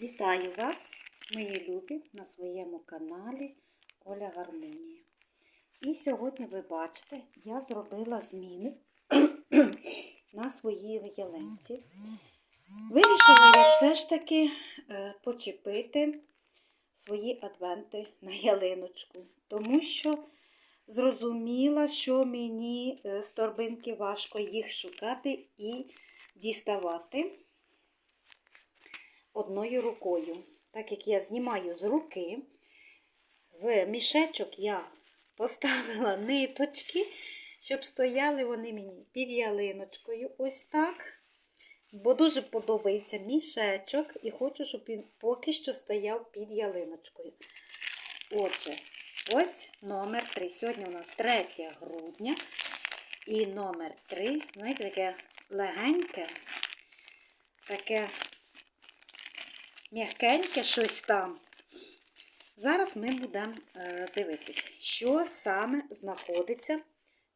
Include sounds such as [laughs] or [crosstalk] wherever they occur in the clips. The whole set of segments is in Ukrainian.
Вітаю вас, мої любі, на своєму каналі Оля Гармонія. І сьогодні ви бачите, я зробила зміни [clears throat] на своїй ялинці. Вирішила я все ж таки е, почепити свої адвенти на ялиночку, тому що зрозуміла, що мені е, з торбинки важко їх шукати і діставати одною рукою. Так як я знімаю з руки, в мішечок я поставила ниточки, щоб стояли вони мені під ялиночкою. Ось так. Бо дуже подобається мішечок і хочу, щоб він поки що стояв під ялиночкою. Отже, ось номер 3. Сьогодні у нас 3 грудня. І номер 3, знаєте, таке легеньке, таке м'якеньке щось там. Зараз ми будемо е, дивитись, що саме знаходиться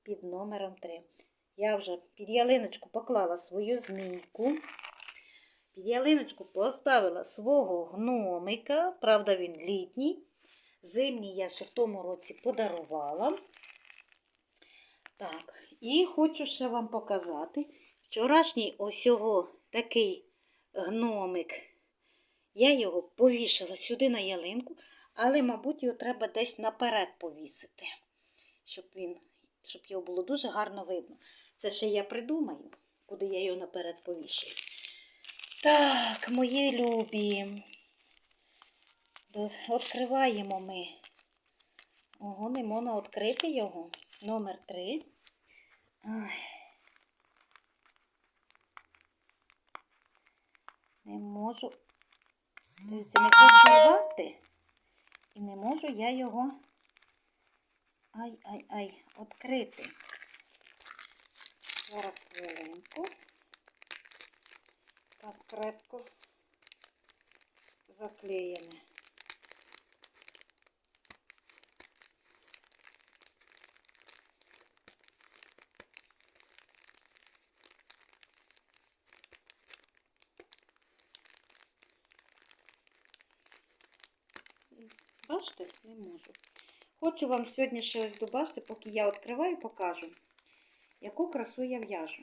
під номером 3. Я вже під ялиночку поклала свою змійку. Під ялиночку поставила свого гномика, правда, він літній. Зимній я ще в тому році подарувала. Так, і хочу ще вам показати. Вчорашній осього такий гномик. Я його повішала сюди на ялинку, але, мабуть, його треба десь наперед повісити, щоб він, щоб його було дуже гарно видно. Це ще я придумаю, куди я його наперед повішую. Так, мої любі. Відкриваємо ми. Ого, не можна відкрити його. Номер 3. Ай. Не можу. Дивіться, не хочу рвати. І не можу я його ай-ай-ай, відкрити. Зараз хвилинку. Так крепко заклеєне. Бачите, не можу. Хочу вам сьогодні ще ось добачити, поки я відкриваю, покажу, яку красу я в'яжу.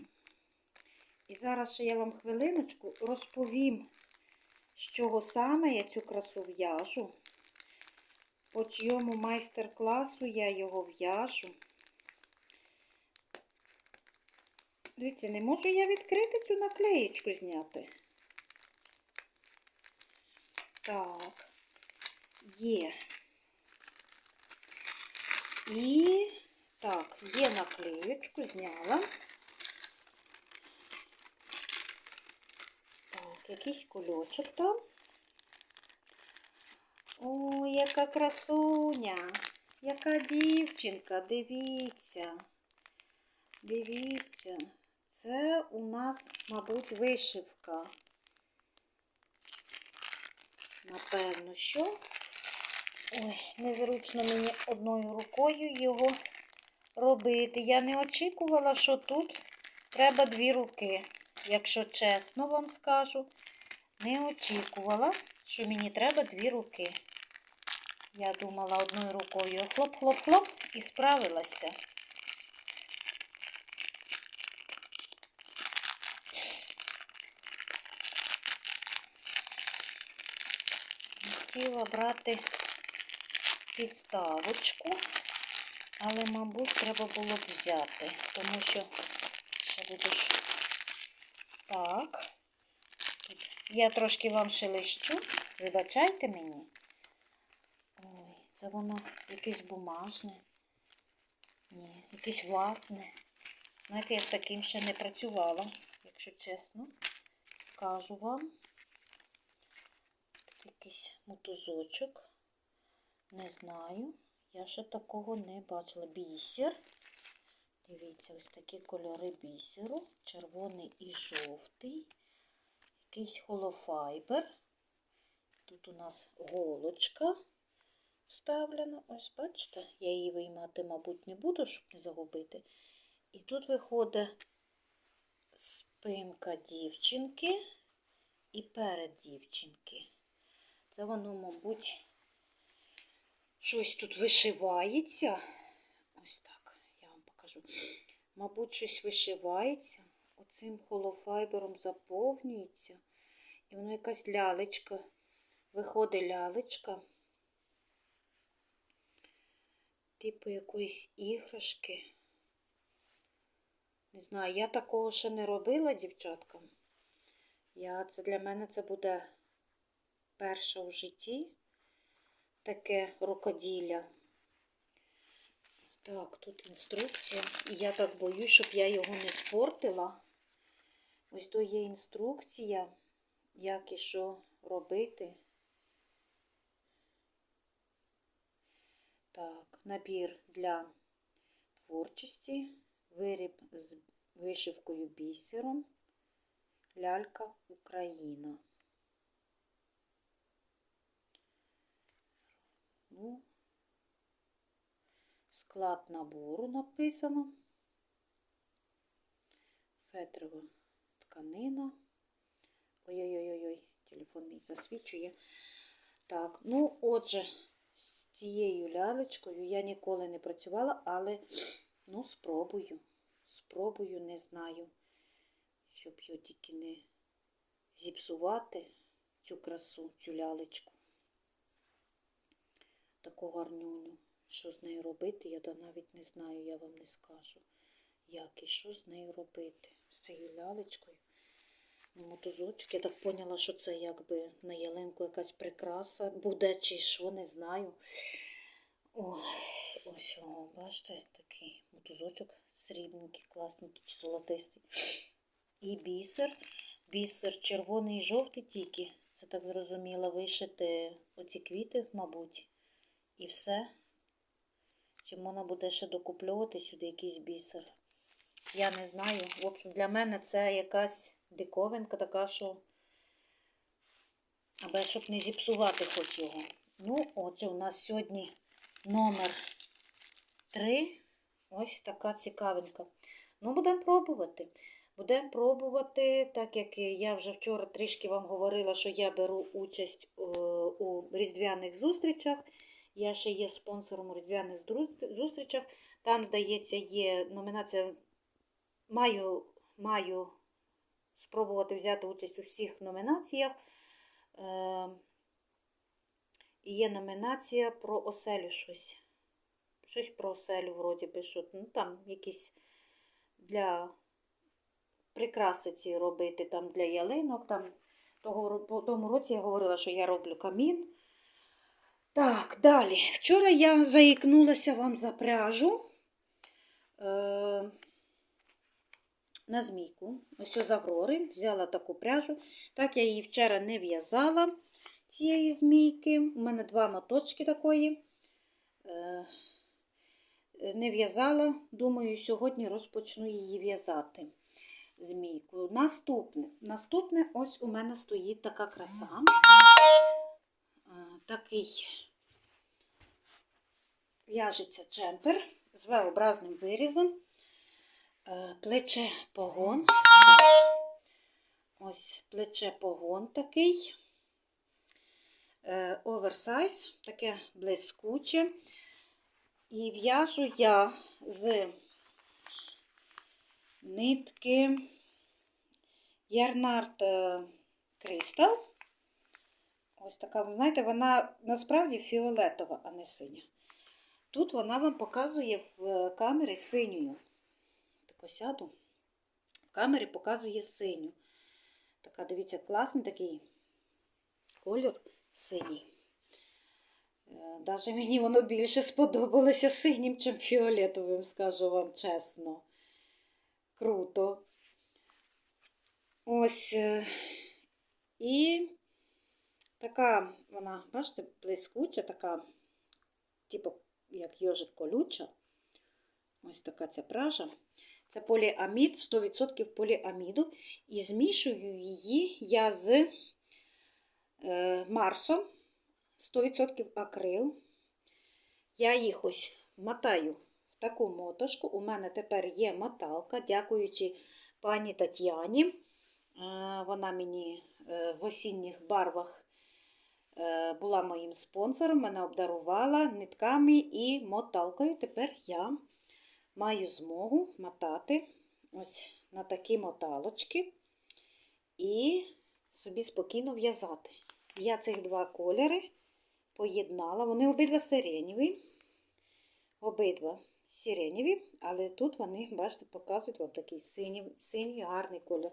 І зараз ще я вам хвилиночку розповім, з чого саме я цю красу в'яжу, по чийому майстер-класу я його в'яжу. Дивіться, не можу я відкрити цю наклеєчку зняти. Так, є. І так, є наклеєчку, зняла. Так, якийсь кульочок там. О, яка красуня, яка дівчинка, дивіться. Дивіться, це у нас, мабуть, вишивка. Напевно, що. Ой, незручно мені одною рукою його робити. Я не очікувала, що тут треба дві руки. Якщо чесно вам скажу, не очікувала, що мені треба дві руки. Я думала одною рукою хлоп-хлоп-хлоп і справилася. Хотіла брати підставочку, але, мабуть, треба було б взяти, тому що ще будеш так. Тут я трошки вам шелещу, вибачайте мені. Ой, це воно якесь бумажне. Ні, якесь ватне. Знаєте, я з таким ще не працювала, якщо чесно, скажу вам. Тут якийсь мотузочок. Не знаю. Я ще такого не бачила. Бісер. Дивіться, ось такі кольори бісеру. Червоний і жовтий. Якийсь холофайбер. Тут у нас голочка вставлена. Ось, бачите, я її виймати, мабуть, не буду, щоб не загубити. І тут виходить спинка дівчинки і перед дівчинки. Це воно, мабуть, щось тут вишивається. Ось так, я вам покажу. Мабуть, щось вишивається. Оцим холофайбером заповнюється. І воно якась лялечка. Виходить лялечка. Типу якоїсь іграшки. Не знаю, я такого ще не робила дівчаткам. Я, це для мене це буде перше в житті таке рукоділля. Так, тут інструкція. І я так боюсь, щоб я його не спортила. Ось то є інструкція, як і що робити. Так, набір для творчості, виріб з вишивкою бісером, лялька Україна. Ну, склад набору написано. Фетрова тканина. Ой-ой-ой, телефон мій засвічує. Так, ну, отже, з цією лялечкою я ніколи не працювала, але ну, спробую. Спробую, не знаю, щоб його тільки не зіпсувати цю красу, цю лялечку. Таку гарнюню. Що з нею робити, я навіть не знаю, я вам не скажу. Як і що з нею робити? З цією лялечкою. Ну, Мотузочок, я так поняла, що це якби на ялинку якась прикраса буде, чи що, не знаю. Ой, ось, о, бачите, такий мотузочок срібненький, класненький чи золотистий. І бісер. Бісер червоний і жовтий тільки. Це так зрозуміло, вишити оці квіти, мабуть, і все. Чи можна буде ще докуплювати сюди якийсь бісер? Я не знаю. В общем, для мене це якась диковинка така, що аби щоб не зіпсувати хоч його. Ну, отже, у нас сьогодні номер 3. Ось така цікавинка. Ну, будемо пробувати. Будемо пробувати, так як я вже вчора трішки вам говорила, що я беру участь е, у різдвяних зустрічах. Я ще є спонсором у різдвяних зустрічах. Там, здається, є номінація. Маю, маю спробувати взяти участь у всіх номінаціях. Е, і є номінація про оселю щось. Щось про оселю, вроді що ну, там якісь для прикраси ці робити, там для ялинок. Там того, тому році я говорила, що я роблю камін. Так, далі. Вчора я заікнулася вам за пряжу е, на змійку. Ось з Аврори. Взяла таку пряжу. Так, я її вчора не в'язала, цієї змійки. У мене два моточки такої. Е, не в'язала. Думаю, сьогодні розпочну її в'язати. Змійку. Наступне. Наступне, ось у мене стоїть така краса. Е, Такий в'яжеться джемпер з V-образним вирізом. Е, Плече погон. Ось плече погон такий. Е, Оверсайз, таке блискуче. І в'яжу я з нитки Ярнард Crystal. Ось така, ви знаєте, вона насправді фіолетова, а не синя. Тут вона вам показує в камері синю. Так сяду. В камері показує синю. Така, дивіться, класний такий кольор синій. Навіть мені воно більше сподобалося синім, чим фіолетовим, скажу вам чесно. Круто. Ось. е, І така вона, бачите, блискуча, така, типу, як йожик колюча. Ось така ця пража. Це поліамід, 100% поліаміду. І змішую її я з е, Марсом, 100% акрил. Я їх ось мотаю в таку мотошку. У мене тепер є моталка, дякуючи пані Тетяні. Е, Вона мені е, в осінніх барвах була моїм спонсором, мене обдарувала нитками і моталкою. Тепер я маю змогу мотати ось на такі моталочки і собі спокійно в'язати. Я цих два кольори поєднала. Вони обидва сиренєві. Обидва сиренєві, але тут вони, бачите, показують вам такий синій, синій гарний колір.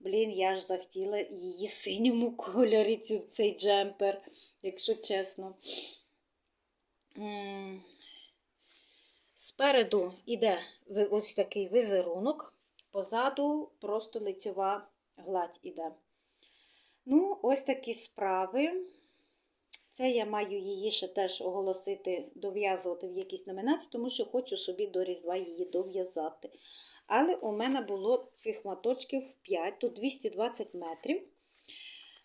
Блін, я ж захотіла її [laughs] синьому кольорі, цю, цей джемпер, якщо чесно. Спереду йде ось такий візерунок, позаду просто лицьова гладь іде. Ну, ось такі справи. Це я маю її ще теж оголосити, дов'язувати в якійсь номінації, тому що хочу собі до Різдва її дов'язати. Але у мене було цих моточків 5, тут 220 метрів.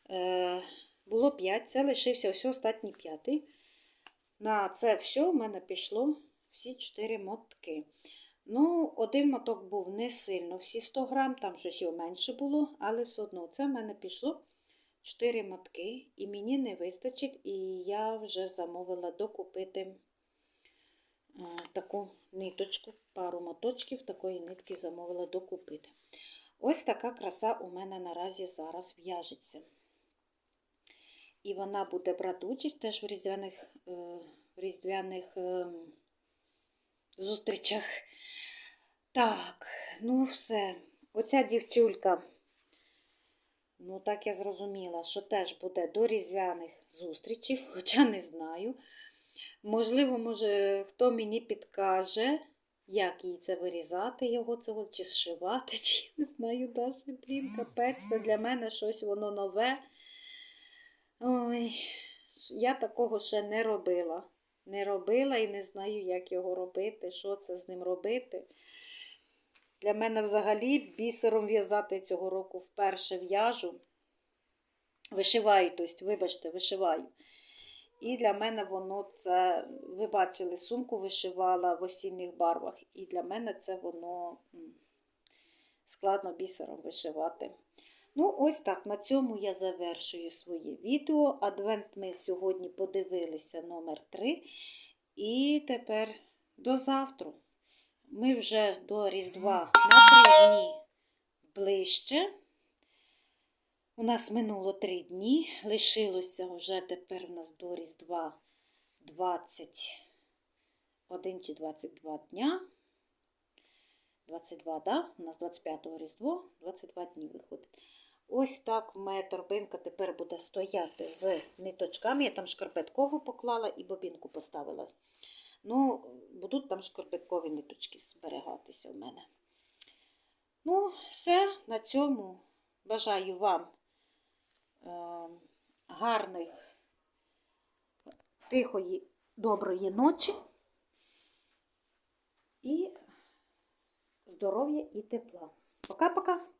Е, було 5, це лишився ось останній п'ятий. На це все в мене пішло всі 4 мотки. Ну, один моток був не сильно, всі 100 грам, там щось його менше було, але все одно це в мене пішло 4 мотки, і мені не вистачить, і я вже замовила докупити таку ниточку, пару моточків такої нитки замовила докупити. Ось така краса у мене наразі зараз в'яжеться. І вона буде брати участь теж в різдвяних, е, в різдвяних е, зустрічах. Так, ну все. Оця дівчулька, ну так я зрозуміла, що теж буде до різдвяних зустрічей, хоча не знаю. Можливо, може, хто мені підкаже, як їй це вирізати його, цього, чи зшивати, [laughs] чи я не знаю, даже, блін, капець, це для мене щось воно нове. Ой, я такого ще не робила. Не робила і не знаю, як його робити, що це з ним робити. Для мене взагалі бісером в'язати цього року вперше в'яжу. Вишиваю, тобто, вибачте, вишиваю. І для мене воно це, ви бачили, сумку вишивала в осінніх барвах, і для мене це воно складно бісером вишивати. Ну, ось так, на цьому я завершую своє відео. Адвент ми сьогодні подивилися номер 3. І тепер до завтра. Ми вже до Різдва на 3 дні ближче. У нас минуло 3 дні. Лишилося вже тепер у нас до Різдва 21 чи 22 дня. 22, да? У нас 25 Різдво, 22 дні виходить. Ось так моя торбинка тепер буде стояти з ниточками. Я там шкарпеткову поклала і бобінку поставила. Ну, будуть там шкарпеткові ниточки зберігатися в мене. Ну, все, на цьому бажаю вам гарних, тихої, доброї ночі і здоров'я і тепла. Пока-пока!